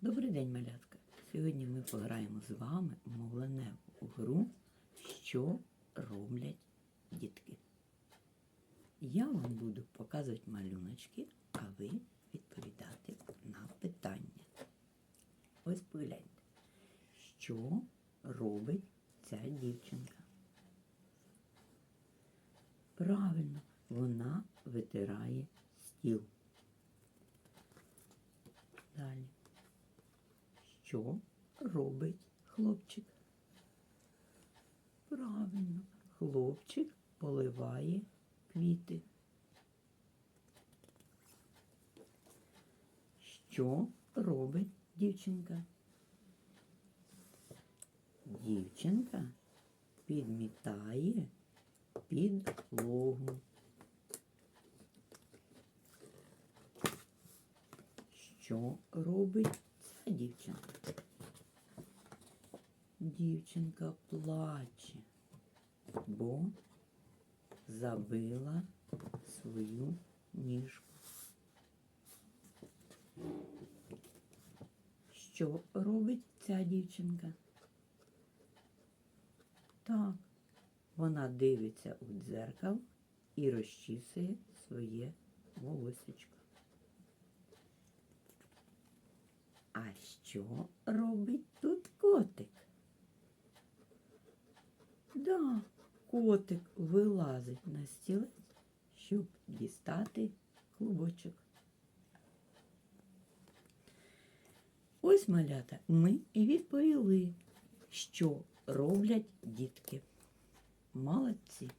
Добрий день, малятка! Сьогодні ми пограємо з вами в мовленеву гру, що роблять дітки. Я вам буду показувати малюночки, а ви відповідати на питання. Ось погляньте, що робить ця дівчинка. Правильно, вона витирає стіл. Що робить хлопчик? Правильно, хлопчик поливає квіти. Що робить дівчинка? Дівчинка підмітає підлогу. Що робить ця дівчинка? Дівчинка плаче, бо забила свою ніжку. Що робить ця дівчинка? Так, вона дивиться у дзеркало і розчісує своє волосечко. А що робить тут котик? Да, котик вилазить на стілець, щоб дістати клубочок. Ось малята, ми і відповіли, що роблять дітки. Молодці.